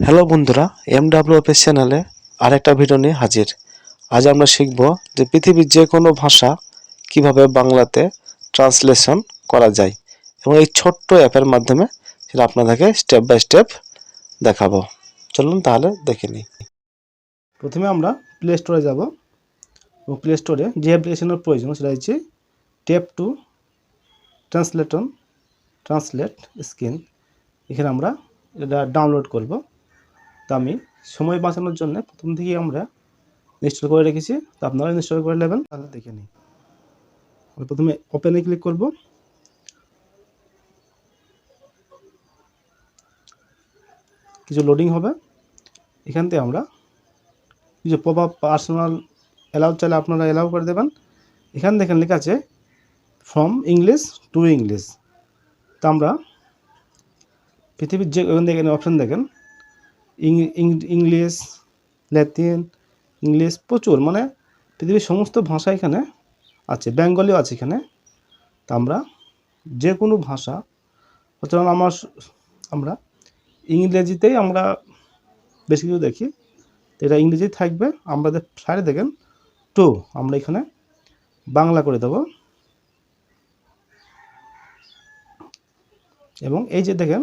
Hello বন্ধুরা M W office চ্যানেলে আরেকটা ভিডিও নিয়ে হাজির। আজ আমরা শিখব যে পৃথিবীর যে কোনো ভাষা কীভাবে বাংলাতে ট্রান্সলেশন করা যায় এবং এই ছোট্ট অ্যাপের মাধ্যমে সেটা আপনাদেরকে স্টেপ বাই স্টেপ দেখাবো। চলুন তাহলে দেখে নিই। প্রথমে আমরা প্লে স্টোরে যাব এবং প্লে স্টোরে যে অ্যাপ্লিকেশনের প্রয়োজন সেটা হচ্ছে tap to translate translate screen এখানে আমরা এটা ডাউনলোড করব। তো আমি সময় বাঁচানোর জন্য প্রথম থেকেই আমরা ইনস্টল করে রেখেছি। তো আপনারা ইনস্টল করে নেবেন। তাহলে দেখে নিই। প্রথমে ওপেনে ক্লিক করব। কিছু লোডিং হবে। এখান থেকে আমরা কিছু আপ পার্সোনাল অ্যালাউ চাইলে আপনারা অ্যালাউ করে দেবেন। এখান দেখেন লেখা আছে ফ্রম ইংলিশ টু ইংলিশ তা আমরা পৃথিবীর যে ওখান দেখেন অপশান দেখেন। ইংলিশ ল্যাতিন ইংলিশ প্রচুর মানে পৃথিবীর সমস্ত ভাষা এখানে আছে, বেঙ্গলিও আছে এখানে। তা আমরা যে কোনো ভাষা অথবা আমার, আমরা ইংরেজিতেই আমরা বেশি কিছু দেখি এটা ইংরেজি থাকবে আমাদের সাইডে দেখেন, টু, আমরা এখানে বাংলা করে দেব। এবং এই যে দেখেন,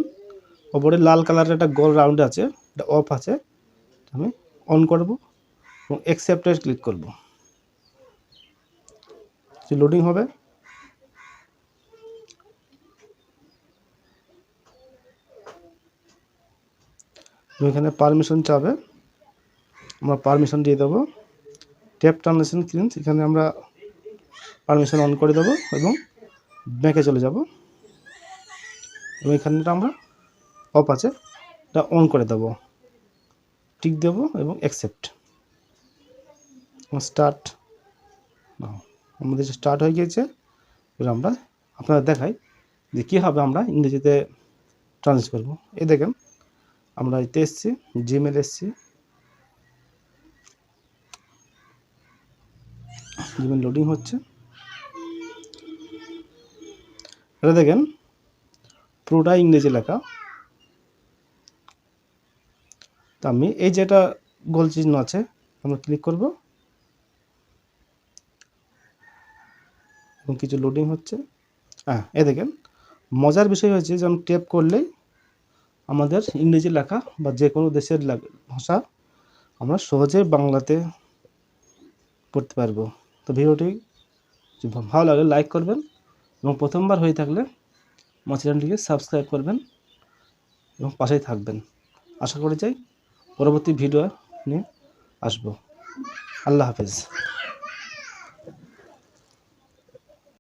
ওপরে লাল কালারের একটা গোল রাউন্ড আছে এটা অফ আছে আমি অন করব এবং অ্যাকসেপ্টে ক্লিক করব। লোডিং হবে এখানে পারমিশন চাবে, আমরা পারমিশন দিয়ে দেবো। ট্যাপ ট্রানজেকশন স্ক্রিন এখানে আমরা পারমিশন অন করে দেবো এবং ব্যাংকে চলে যাব। এবং এখানটা আমরা অফ আছে, এটা অন করে দেবো। টিক দেবো এবং অ্যাকসেপ্ট স্টার্ট আমাদের স্টার্ট হয়ে গিয়েছে, এবার আমরা আপনারা দেখাই যে কীভাবে আমরা ইংরেজিতে ট্রান্সলেট করব। এই দেখেন, আমরা এতে এসেছি জিমেল এসেছি। জিমেল লোডিং হচ্ছে। এটা দেখেন পুরোটা ইংরেজি লেখা। তা আমি এই যেটা গোল চিহ্ন আছে, আমরা ক্লিক করব। এবং কিছু লোডিং হচ্ছে। হ্যাঁ এ দেখেন, মজার বিষয় হয়েছে যেমন টেপ করলেই আমাদের ইংরেজি লেখা বা যে কোনো দেশের ভাষা আমরা সহজে বাংলাতে পড়তে পারব। তো ভিডিওটি ভালো লাগে লাইক করবেন এবং প্রথমবার হয়ে থাকলে আমার চ্যানেলটিকে সাবস্ক্রাইব করবেন এবং পাশেই থাকবেন। আশা করি যাই পরবর্তী ভিডিও নিয়ে আসব। আল্লাহ হাফেজ।